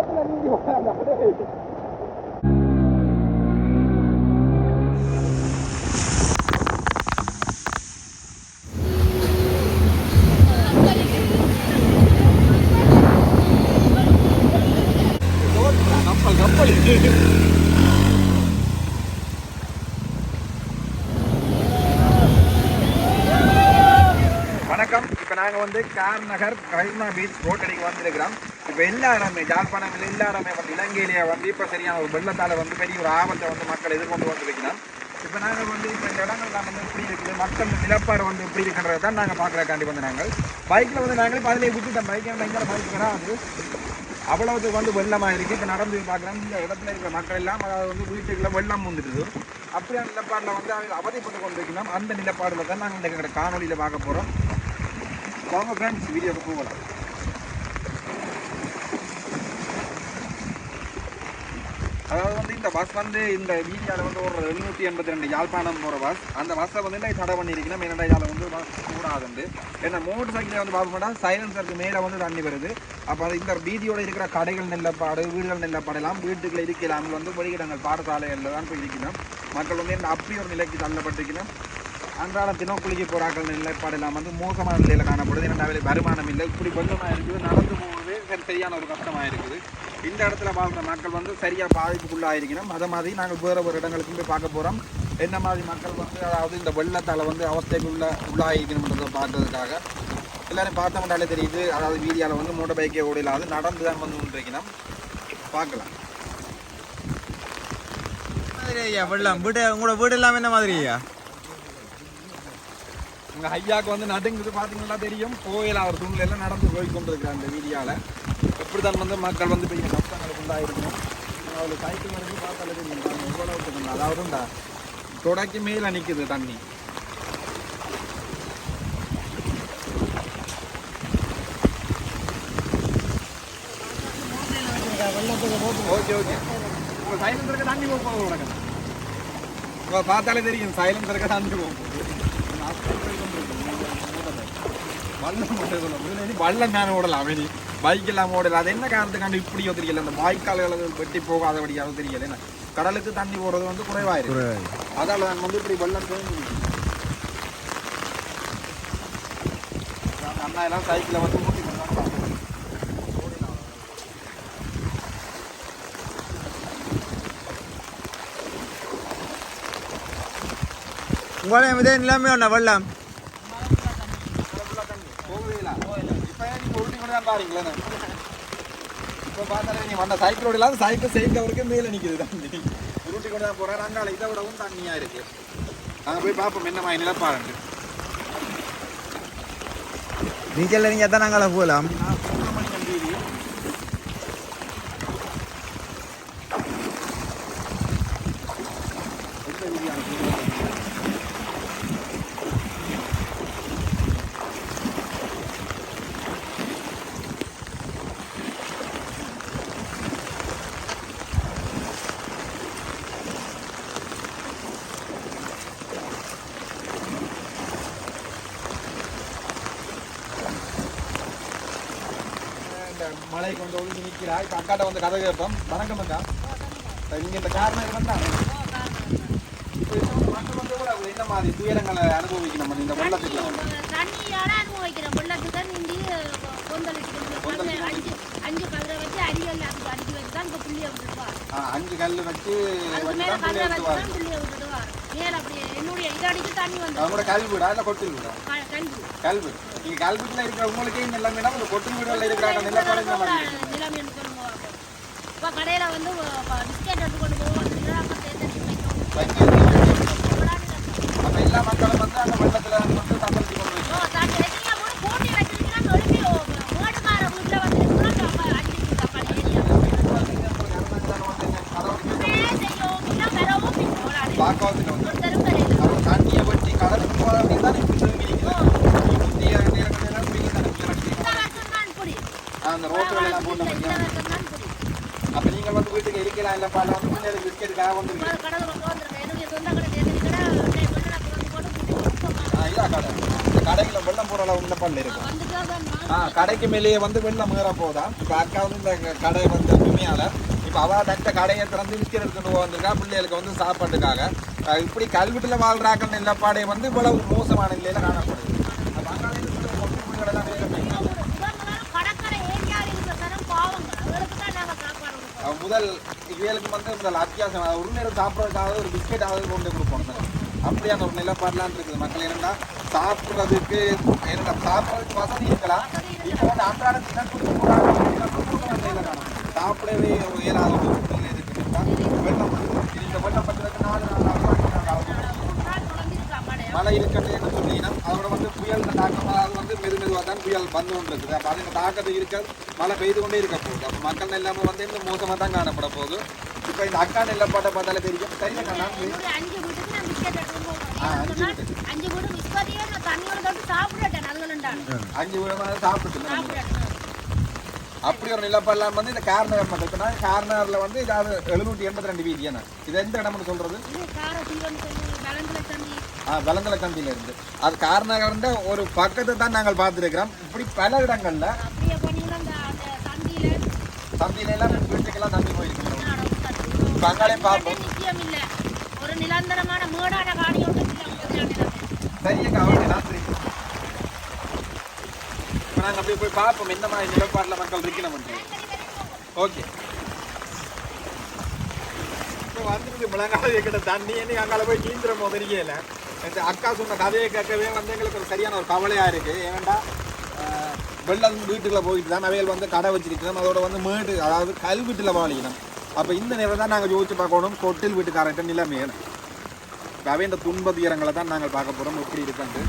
ரோட்ல நீங்க வாங்க கப்பல் நாங்கள் நகர் கரிமா பீச் ரோட்டடிக்கு வந்திருக்கிறோம் இப்போ எல்லாருமே ஜாழ்ப்பாணங்கள் எல்லாருமே வந்து இலங்கையிலேயே வந்து இப்போ சரியான ஒரு வெள்ளத்தால் வந்து பெரிய ஒரு ஆபத்தை வந்து மக்கள் எதிர்கொண்டு வந்திருக்கிறோம் இப்போ நாங்கள் வந்து இப்போ இந்த இடங்கள்லாம் வந்து எப்படி இருக்குது மக்கள் நிலப்பாடு வந்து எப்படி இருக்குன்றதை தான் நாங்கள் பார்க்குறக்காண்டி வந்து நாங்கள். பைக்கில் வந்து நாங்களே இப்போ அதிலே விட்டுட்டோம் பைக்கை பயங்கர பைக் வராது. அவ்வளவுக்கு வந்து வெள்ளமாக இருக்குது இப்போ நடந்து பார்க்குறோம் இந்த இடத்துல இருக்கிற மக்கள் எல்லாம் அதாவது வந்து வீட்டுக்குள்ளே வெள்ளம் வந்துடுது அப்படியே நிலப்பாடில் வந்து அவங்க அவதிப்பட்டு கொண்டிருக்கிறோம். அந்த நிலப்பாடில் தான் நாங்கள் இந்த காணொலியில் பார்க்க போகிறோம் வாங்க ஃப்ரெண்ட்ஸ் வீடியோக்கு போகலாம். அதாவது வந்து இந்த பஸ் வந்து இந்த வீதியால் வந்து ஒரு எழுநூற்றி எண்பத்தி ரெண்டு யாழ்ப்பாணம் போகிற பஸ் அந்த பஸ்ஸை வந்து இன்னைக்கு தடை பண்ணியிருக்கணும் ஏன்னா இதால் வந்து பஸ் கூடாதுண்டு. ஏன்னா மோட்டர் சைக்கிளை வந்து பார்க்க சைலன்சருக்கு மேலே வந்து தண்ணி வருது. அப்போ அது இந்த வீதியோடு இருக்கிற கடைகள் நிலப்பாடு வீடுகள் நிலப்பாடு எல்லாம் வீட்டுக்குள்ள இருக்கலாம் வந்து வெளியிடங்கள் பாடசாலைகளில் தான் போய் இருக்கணும். மக்கள் வந்து இந்த அப்படி ஒரு நிலைக்கு தள்ளப்பட்டிருக்கணும். அன்றாடம் தினம் குளிக்க போராக்கள் நிலைப்பாடு எல்லாம் வந்து மோசமான நிலையில் காணப்படுது. இரண்டாவது வருமானம் இல்லை. இப்படி கொஞ்சமாக இருக்குது. நடந்து போகிறது சரி சரியான ஒரு கஷ்டமாக இருக்குது. இந்த இடத்துல வாழ்ற மக்கள் வந்து சரியாக பாதிப்புக்குள்ளாயிருக்கணும். அதை மாதிரி நாங்கள் வேறு ஒரு இடங்களுக்கும் போய் பார்க்க போகிறோம் என்ன மாதிரி மக்கள் வந்து அதாவது இந்த வெள்ளத்தால் வந்து அவஸ்தைக்குள்ள உள்ளாயிருக்கணுன்றதை பார்க்கறதுக்காக எல்லாரும் பார்த்தோம்னாலே தெரியுது. அதாவது வீதியால் வந்து மோட்டர் பைக்கே ஓட நடந்து தான் வந்து கொண்டிருக்கணும். பார்க்கலாம். வெள்ளம். வீடு உங்களோட வீடு இல்லாமல் என்ன மாதிரி ஐயா உங்க வந்து நடுங்குது பார்த்தீங்கன்னா தெரியும். கோயில் அவர் தூண்ல எல்லாம் நடந்து போய் கொண்டிருக்கிறார் அந்த வீதியால. எப்படி தான் வந்து மக்கள் வந்து பெரிய கஷ்டங்களுக்கு உண்டாயிருக்கும் அவளுக்கு சைக்கிள் வந்து பார்த்தாலே தெரியும். எவ்வளவு அதாவது இந்த தொடக்கி மேல நிற்குது தண்ணி. Okay okay. சைலன்ஸ் இருக்க தண்ணி போக பார்த்தாலே தெரியும் சைலன்ஸ் இருக்க தண்ணி போகும் வல்லம் ஓடலாம் வல்லம் மேலே ஓடலாம் அவனி பைக் எல்லாம் ஓடல அது என்ன காரணத்துக்காண்டி இப்படியோ தெரியல அந்த வாய்க்கால்கள் வெட்டி போகாதபடியாவது தெரியல என்ன கடலுக்கு தண்ணி போறது வந்து குறைவாயிருக்கு அதால தான் வந்து இப்படி வெள்ளம் அண்ணா எல்லாம் சைக்கிளை வந்து ஊட்டி கொண்டு வந்தாங்க. உங்களையும் இதே நிலைமை ஒன்றா வெள்ளம் போகவே இல்ல. இப்ப ஏன் நீங்க உருட்டி கொண்டு தான் பாருங்களேன். இப்ப பார்த்தாலே நீங்கள் வந்த சைக்கிள் ஓடலாம் சைக்கிள் செய்கிறவருக்கு மேலே நிக்குது தண்ணி உருட்டி கொண்டு தான் போறாரு அங்கால இதை விடவும் தண்ணியாக இருக்குது நாங்கள் போய் பார்ப்போம் என்ன மாதிரி நிலப்பாருன்ட்டு நீச்சல் நீங்க தான் நாங்கள போகலாம் கொண்டு ஒழுங்கி நிற்கிறா இப்போ அக்காட்ட வந்து கதை கேட்போம். வணக்கம் அக்கா. நீங்க இந்த காரணம் இருந்தாங்க மக்கள் வந்து? கூட என்ன மாதிரி துயரங்களை அனுபவிக்கணும் இந்த வெள்ளத்துக்கு தண்ணியால அனுபவிக்கிறோம். வெள்ளத்துக்கு நீந்தி கொந்தளிச்சு அஞ்சு அஞ்சு கதிரை வச்சு அடிகள் அதுக்கு அடிச்சு வச்சு தான் இப்போ புள்ளிய விட்டுருவார் ஆ, அஞ்சு கல் வச்சு மேல தான் வச்சு புள்ளிய மேல அப்படியே என்னுடைய இதடிக்கு தண்ணி வந்து அவங்களோட கல் வீடா? இல்லை கொட்டில் வீடா? கல்வி கல்வி நீங்க கல்வீட்டில் இருக்கிற உங்களுக்கே இந்த எல்லாமே இந்த கொட்டில் வீடுகளில் இருக்கிற நிலப்பாடு இந்த மாதிரி. நிலம் இப்போ கடையில வந்து பிஸ்கெட் எடுத்து கொண்டு போவோம் அப்ப எல்லா மக்களும் வந்து அந்த வெள்ளத்துல வந்து தத்தளிச்சு கொண்டு இருக்கு. போட்டி வச்சிருக்கீங்கன்னா எழுப்பி ஓட்டுக்கார வீட்டுல வந்து அடிச்சு தப்பாடு பாக்கவத்துல வந்து ஒருத்தரும் கிடையாது அவங்க தண்ணியை வெட்டி கடலுக்கு போற அப்படின்னு தான் இப்படி திரும்பி நிற்குது. முந்தைய நேரங்கள் எல்லாம் பெரிய தண்ணி கிடக்கு. இந்த வருஷம் தான் புடி அந்த ரோட்டுகள் எல்லாம் போட்ட இந்த முடியாது வருஷம் தான் புடி அப்ப நீங்க வந்து வீட்டுக்கு இருக்கலாம் இல்ல பால வந்து பிள்ளைகளுக்கு பிஸ்கெட்டுக்காக வந்துருக்கீங்க கடல் பக்கம் வந்திருக்கேன் என்னுடைய சொந்த கடை தேர்தல் கடை வெள்ளை வெள்ளை வந்து போட்டு புடி ஆ, இதான் கடை. இந்த கடைக்குள்ள வெள்ளம் போற அளவு பல்லு இருக்கும் ஆ கடைக்கு மேலேயே வந்து வெள்ளம் ஏற போதா இப்போ அக்கா வந்து இந்த கடை வந்து உண்மையால இப்போ அவ தட்ட கடையை திறந்து விற்கிற எடுத்துட்டு வந்திருக்கா பிள்ளைகளுக்கு வந்து சாப்பாட்டுக்காக. இப்படி கல்வெட்டுல வாழ்றாக்கள் நிலப்பாடை வந்து இவ்வளவு மோசமான நிலையில காணப்படுது. அப்ப அங்கால இருக்கிற ஒட்டு வீடுகளெல்லாம் வேற போய் இவங்களாம் கடற்கரை ஏரியாவில் இருக்கிற தரம் பாவங்க அவங்களுக்கு தான் நாங்க சாப்பாடு கொடுப்போம் அஹ் முதல் இவர்களுக்கு வந்து முதல் அத்தியாவசியம் ஒரு நேரம் சாப்பிட்றதுக்காக ஒரு பிஸ்கெட் ஆகுது கொண்டு கொடுப்போம் சார். அப்படியான ஒரு நிலப்பாடுலாம் இருக்குது. மக்கள் என்னன்னா சாப்பிட்றதுக்கு என்னடா சாப்பிட்றதுக்கு வசதி இருக்கலாம் இப்போ வந்து அன்றாட தினத்துக்கு போறாங்க, சாப்பிடவே ஒரு ஏழாவது ஒரு சூழ்நிலை இருக்குதுன்னா வெள்ளம் இந்த வெள்ளம் பத்திரத்துக்கு நாலு நாள் மழை இருக்கட்டும் என்று சொன்னீங்கன்னா அதோட வந்து புயல் தாக்கம் அதாவது வந்து மெது மெதுவாக தான் புயல் வந்து கொண்டு இருக்குது அப்போ அதுக்கு தாக்கத்தை இருக்க மழை பெய்து கொண்டே இருக்க போகுது. அப்போ மக்கள் எல்லாமே வந்து இந்த மோசமாக தான் காணப்பட போகுது. இப்போ இந்த அக்கா நெல்லப்பாட்டை பார்த்தாலே தெரியும். சரியா என்னுடைய அஞ்சு விதமாக சாப்பிட்டு அப்படி ஒரு நிலப்பெல்லாம் வந்து இந்த கார்னர் மட்டும் இப்போ நான் கார்னரில் வந்து எழுநூற்றி எண்பத்தி ரெண்டு வீதி என்ன? இது எந்த இடம்னு சொல்கிறது வெலங்கல கம்பியில இருந்து. அது கார்னகர்ன்ற ஒரு பக்கத்தை தான் நாங்கள் பார்த்துருக்கிறோம். இப்படி பல இடங்கள்ல தம்பியில எல்லாம் வீட்டுக்கெல்லாம் தம்பி போயிருக்கோம். அங்காலே பார்ப்போம். ஒரு நிரந்தரமான மேடான. சரியக்கா அவங்க நன்றி இப்போ நாங்கள் அப்படியே போய் பார்ப்போம். எந்த மாதிரி நிலப்பாட்டில் மக்கள் இருக்கணும் ஓகே. இப்போ வந்துருக்கு முழங்கால கிட்ட தண்ணி என்னைக்கு அங்கால போய் நீந்திர முதலியல இந்த அக்கா சொன்ன கதையை கேட்கவே வந்து எங்களுக்கு ஒரு சரியான ஒரு கவலையாக இருக்குது ஏன்னா வெள்ளம் வீட்டுக்குள்ளே போயிட்டு தான் அவைகள் வந்து கடை வச்சிருக்கிறோம். அதோட வந்து மேடு அதாவது கல் வீட்டில் வாழிக்கணும். அப்போ இந்த நேரம் தான் நாங்கள் யோசிச்சு பார்க்கணும் கொட்டில் வீட்டுக்காரன்ட்ட நிலைமை இப்போ அவை இந்த துன்ப தீரங்களை தான் நாங்கள் பார்க்க போகிறோம் எப்படி இருக்காண்டு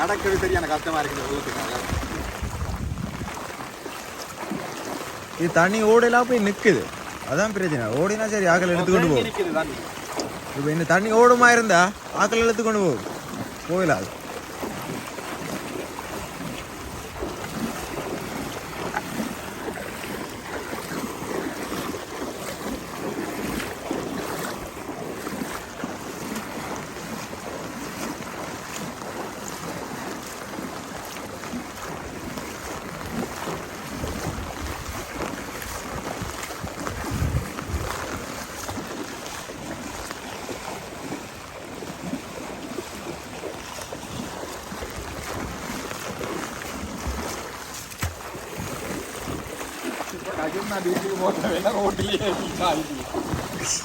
நடக்கிறது சரியான கஷ்டமாக இருக்குது வீட்டுக்காக இது தண்ணி ஓடையெல்லாம் போய் நிற்குது அதான் பிரச்சனை. ஓடினா சரி ஆக்கள் எடுத்துக்கொண்டு போகும். இப்போ இந்த தண்ணி ஓடுமா இருந்தா ஆக்கள் எடுத்துக்கொண்டு போகும். போயிடாது நான் வீட்டுக்கு போட்ட வேலை ரோட்டிலேயே ஆயிடுச்சு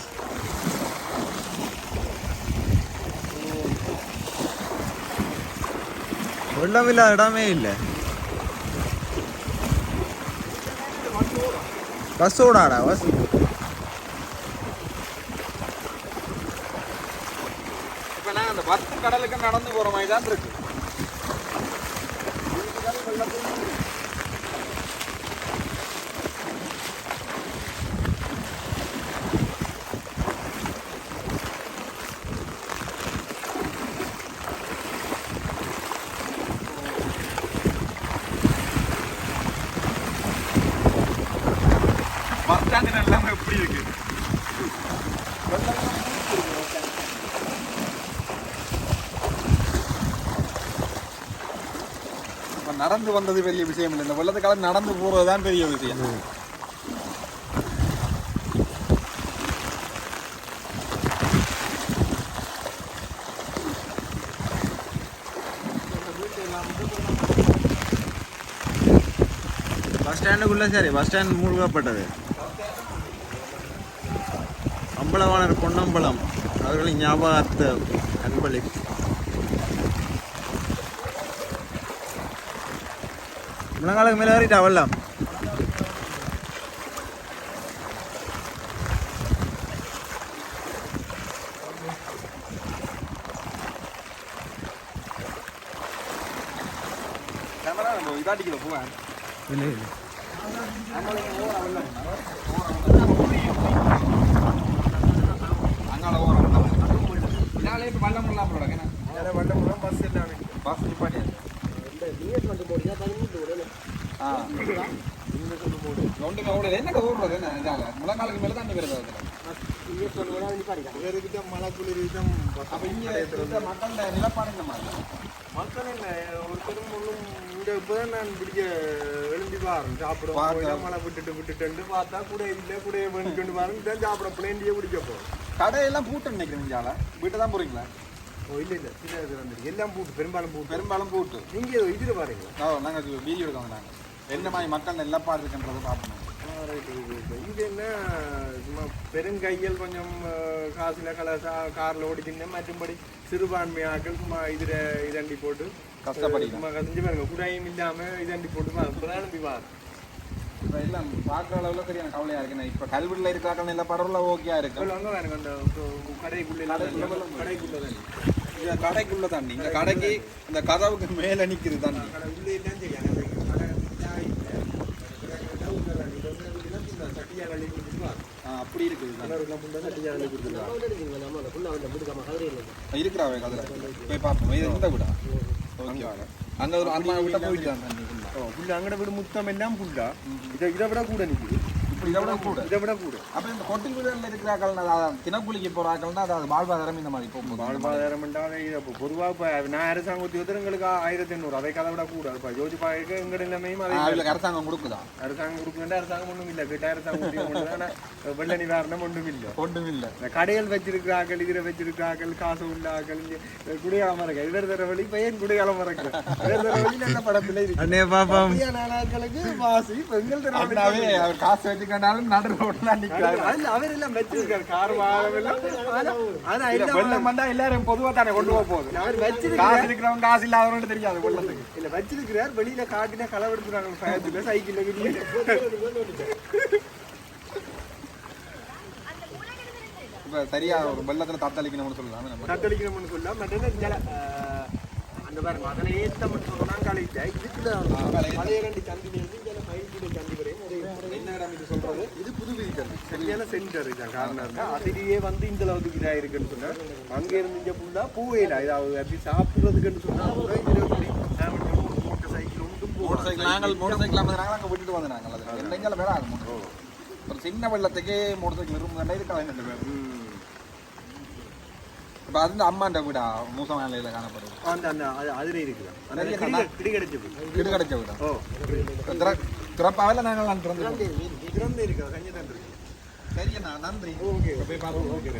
வெள்ளம் இல்லாத இடமே இல்லை பஸ் ஓடாடா பஸ் இப்போ நான் அந்த பத்து கடலுக்கு நடந்து போற மாதிரி தான் இருக்கு பஸ் ஸ்டாண்டில் எப்படி இருக்கு நடந்து வந்தது பெரிய விஷயம் இல்லை. இந்த வெள்ளத்து காலம் நடந்து போறது தான் பெரிய விஷயம். பஸ் ஸ்டாண்டுக்குள்ள சரி பஸ் ஸ்டாண்ட் மூழ்கப்பட்டது. அம்பலவாணர் பொன்னம்பலம். அவர்களின் ஞாபகார்த்த அன்பளி முழங்காலுக்கு மேலே ஏறிட்டா வெள்ளம். கேமரா நம்ம இதாட்டிக்கிற போவேன். இல்லை இல்லை அங்கால ஓரம் இதனாலே இப்போ வல்லம் இல்லாமல் போடுங்க பஸ் எல்லாமே பஸ் நிப்பாட்டி ஆ ஒன்றுமே ஓடல என்ன ஓடுறது என்ன இதால முழங்காலுக்கு மேலே தண்ணி வருது அதில் மழை குளிர் இதுதான் அப்ப இங்க இந்த நிலப்பாடு இந்த மாதிரி மக்கள் என்ன ஒருத்தரும் ஒன்றும் இங்க இப்பதான் நான் பிடிக்க எழும்பி பாருங்க சாப்பிட மழை விட்டுட்டு விட்டுட்டு பார்த்தா கூட இல்லை கூட வேணிக்கொண்டு பாருங்க. தான் சாப்பிட பிளேண்டியே குடிக்க போறோம் கடையெல்லாம் பூட்டு நினைக்கிறேன் இங்கால வீட்டை தான் போறீங்களா? ஓ இல்ல இல்ல. சின்ன எல்லாம் பூட்டு பெரும்பாலும் பூட்டு. பெரும்பாலும் பூட்டு. நீங்க ஏதோ இதுல பாருங்க. ஓ நாங்க வீடியோ எடுக்க வந்தாங்க என்ன மாதிரி மக்கள் right, right, right. இது என்ன சும்மா பெருங்கையில் கொஞ்சம் காசுல கலசா கார்ல ஓடிச்சுன்னா மற்றும்படி சிறுபான்மையாக்கள் சும்மா இதுல இதண்டி போட்டு கஷ்டப்படி சும்மா கசிஞ்சு பாருங்க குடாயும் இல்லாம இதண்டி போட்டு பிரயாணம் பாரு இப்போ எல்லாம் பார்க்குற அளவில் சரியான கவலையா இருக்குண்ணே இப்போ கல்வெட்டில் இருக்கிறாங்க நிலப்பாடுல ஓகேயா இருக்கு? அங்க அந்த கடைக்குள்ள கடைக்குள்ள தான் இந்த கடைக்குள்ள தண்ணி இந்த கடைக்கு இந்த கதவுக்கு மேல நிக்குது தண்ணி. அந்த அப்படி இருக்குது. இருக்கிறாவே கதிர போய் பார்ப்போம். இது இந்த விடா? ஓகே. அங்க ஒரு அம்மா விட்ட போயிட்டு தான் தண்ணி. Full ஆ. ஓ, புல்லு அங்கட வீடு முத்தம் எல்லாம் புல்லா இதை இதை விட கூட. இதை விட கூட. அப்ப இந்த கொட்டில் வீடுகளில் அதாவது தினக்கூலிக்கு போறாக்கள்னா அதாவது வாழ்வாதாரம் இந்த மாதிரி போகும்போது வாழ்வாதாரம் என்றாலே இது அப்போ பொதுவாக இப்போ நான் ஆயிரத்தி எண்ணூறு அதை கதை விட கூட. இப்போ ஜோதி பாய்க்கு எங்கட நிலைமையும் அதே. அவங்களுக்கு அரசாங்கம் கொடுக்குதா? அரசாங்கம் அரசாங்கம் ஒன்றும் இல்லை. அரசாங்கம் ஆனால் வெள்ள நிவாரணம் ஒன்றும் இல்லை. ஒன்றும் இல்லை. இந்த கடைகள் வச்சிருக்கிறார்கள் இதில் காசு உள்ளாக்கள் இங்க குடியாம இருக்க இவர் தர வழி பையன் குடியாம இருக்கு இவர் தர வழி நல்ல படத்துல இருக்கு. வாசி பெண்கள் தர அவர் காசு வச்சுக்கிட்டாலும் நடு ரோட்ல நிக்கிறாரு அவர் எல்லாம் வச்சிருக்காரு. கார் வாகனம் வெள்ளம் வந்தா எல்லாரும் பொதுவா தானே கொண்டு போக போகுது. அவர் வச்சிருக்காரு காசு இருக்கிறவங்க காசு இல்லாதவங்க தெரியாது வெள்ளத்துக்கு. இல்ல வச்சிருக்கிறார். வெளியில காட்டினா களவெடுத்துறாங்க பயத்துல சைக்கிள்ல கிட்டிய இப்ப சரியா ஒரு வெள்ளத்துல தத்தளிக்கணும்னு சொல்லலாம் தத்தளிக்கணும்னு சொல்ல மற்ற அந்த பாருங்க அதில் சொல்லலாம் கழிச்சா இதுக்குள்ள பழைய ரெண்டு இருந்து இந்த மயில்கீழ சந்தி வரையும் ஒரே என்ன இடம் இது சொல்றது? இது புது வீடு சரியான சென்டர் இதுதான் காரணம் இருக்கா அதிலேயே வந்து இந்த அளவுக்கு இதா இருக்குன்னு அங்க இருந்து இங்க ஃபுல்லா பூவையில இதாவது அப்படி சாப்பிடுறதுக்குன்னு சொன்னா கூட. இதுல இப்படி மோட்டர் சைக்கிள் ஒன்றும் மோட்டர் சைக்கிள் நாங்கள் மோட்டர் சைக்கிள் வந்தாங்க அங்கே விட்டுட்டு வந்து நாங்கள் அது ரெண்டு வேற ஆகும் ஒரு சின்ன வெள்ளத்துக்கே மோட்டர் சைக்கிள் இருக்கும் இருக்காங்க ரெண்டு பேர் இப்போ அது இந்த அம்மாண்ட வீடா? மூசம் வேலையில் காணப்படுது. அந்த அந்த அது அதுல இருக்குது. அந்த வீடு. கிடைச்ச வீடா? ஓ திறப்பாவில் நாங்கள் திறந்து திறந்து இருக்கா? கஞ்சி இருக்கு. சரியண்ணா நன்றி. ஓகே போய் பார்ப்போம். ஓகே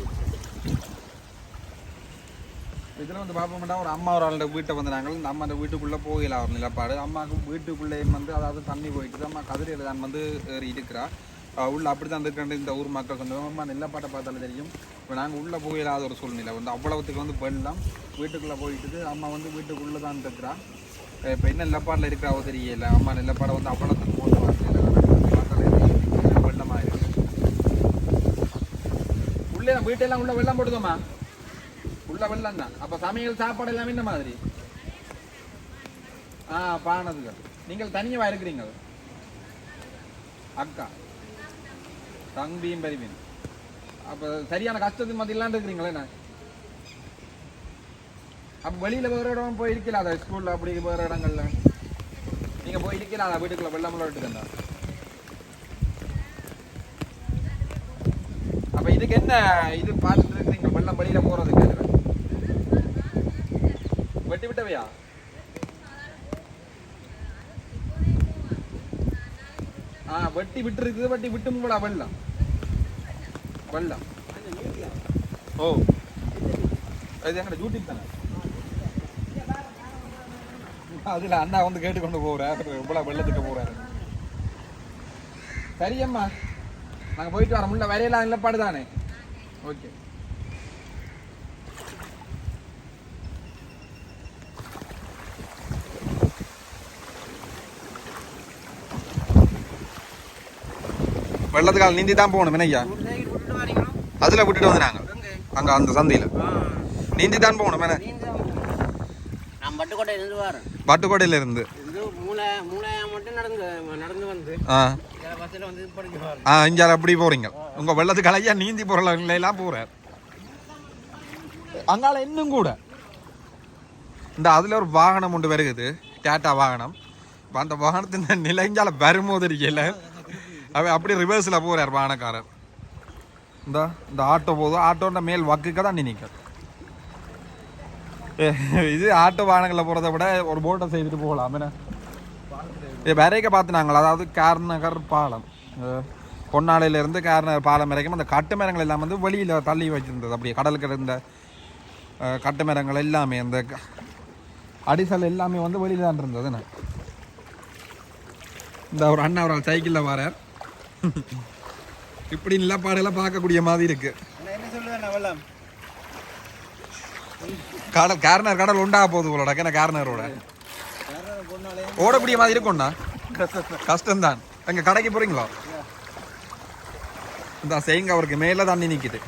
இதில் வந்து பார்ப்போம்னா ஒரு அம்மா ஒரு ஆளோட வீட்டை வந்து நாங்கள் இந்த அம்மா வீட்டுக்குள்ளே போகல ஒரு நிலப்பாடு. அம்மாவுக்கு வீட்டுக்குள்ளே வந்து அதாவது தண்ணி போயிட்டு அம்மா கதிரையில் தான் வந்து ஏறி இருக்கிறா. உள்ள அப்படி தான் இருக்கின்ற இந்த ஊர் மக்கள் கொஞ்சம் அம்மா நிலப்பாட்டை பார்த்தாலும் தெரியும். இப்போ நாங்கள் உள்ளே போயிடாத ஒரு சூழ்நிலை. வந்து அவ்வளவுத்துக்கு வந்து வெள்ளம் வீட்டுக்குள்ளே போயிட்டு அம்மா வந்து வீட்டுக்குள்ளே தான் இருக்கிறா இப்போ என்ன நிலப்பாடில் இருக்கிறாவோ தெரியல. அம்மா நிலப்பாடை வந்து அவ்வளோத்துக்கு மோசம் வெள்ளமாக இருக்கு. உள்ளே வீட்டெல்லாம் உள்ளே வெள்ளம் போடுதோம்மா. உள்ள வெள்ளம் தான் அப்போ சமையல் சாப்பாடு எல்லாமே இந்த மாதிரி? ஆ பானதுகள். நீங்கள் தனியாக இருக்கிறீங்க? அக்கா. தம்பியும் பரிவீன் அப்ப சரியான கஷ்டத்துக்கு மத்தியெல்லாம் இருக்கிறீங்களே நான் அப்போ வெளியில் போகிற இடம் போய் இருக்கலாதா? ஸ்கூல்ல அப்படி போகிற இடங்கள்ல? நீங்க போய் இருக்கலாதா? வீட்டுக்குள்ள வெள்ளம் உள்ள அப்போ அப்ப இதுக்கு என்ன? இது பார்த்துட்டு இருக்கிறீங்க. வெள்ளம் வெளியில் போறதுக்கு. வெட்டி விட்டவையா? ஆ வெட்டி விட்டுருக்குது. வெட்டி விட்டும் கூட வெள்ளம். வெள்ளம் ஓ. இது எங்கட யூடியூப் தானே? அதில் அண்ணா வந்து கேட்டுக்கொண்டு போகிறார் இவ்வளவு வெள்ளத்துக்கு போகிறாரு சரியம்மா. நாங்கள் போயிட்டு வரோம். உள்ள வரையலாம் இல்லப்பாடு தானே? ஓகே வெள்ளத்துக்கால் நீந்தி தான் போகணும் வினையா? அதுல விட்டுட்டு வந்து நாங்க அங்க அந்த சந்தையில. நீந்தி தான் போகணும் நான் பட்டுக்கோட்டையில இருந்து வரேன். பட்டுக்கோட்டையில இருந்து. இது மூளை மூளையா மட்டும் நடந்து நடந்து வந்து. ஆ. இங்க அப்படி போறீங்க. உங்க வெள்ளத்துக்கு ஐயா நீந்தி போற எல்லாம் போறார் அங்கால இன்னும் கூட. இந்த அதுல ஒரு வாகனம் ஒன்று வருகுது. டாட்டா வாகனம். இப்ப அந்த வாகனத்தின் நிலைஞ்சால வரும்போது அவன் அப்படி ரிவர்ஸ்ல போறார் வாகனக்காரர். இந்த இந்த ஆட்டோ போதும் ஆட்டோன்ற மேல் வக்குக்க தான் நிற்க இது ஆட்டோ வாகனங்களில் போகிறத விட ஒரு போட்டை செய்துட்டு போகலாம். என்ன? இது வரைக்க பார்த்துனாங்களா அதாவது கார்நகர் பாலம். பொன்னாலையிலேருந்து கார்நகர் பாலம் வரைக்கும் அந்த கட்டு மரங்கள் எல்லாம் வந்து வெளியில் தள்ளி வச்சிருந்தது அப்படியே கடலுக்கு இருந்த கட்டு மரங்கள் எல்லாமே அந்த க- அடிசல் எல்லாமே வந்து வெளியில் தான் இருந்தது. என்ன? இந்த ஒரு அண்ணா ஒரு சைக்கிளில் வரார். இப்படி நிலப்பாடெல்லாம் பார்க்கக்கூடிய மாதிரி இருக்கு. கடல் கார்னர் கடல் உண்டாக போகுது போலடா என்ன கார்னரோட. ஓடக்கூடிய மாதிரி இருக்கும்ண்ணா. கஷ்டம்தான். எங்க கடைக்கு போறீங்களா? இந்த செய்யுங்க அவருக்கு மேல தண்ணி நிக்குது.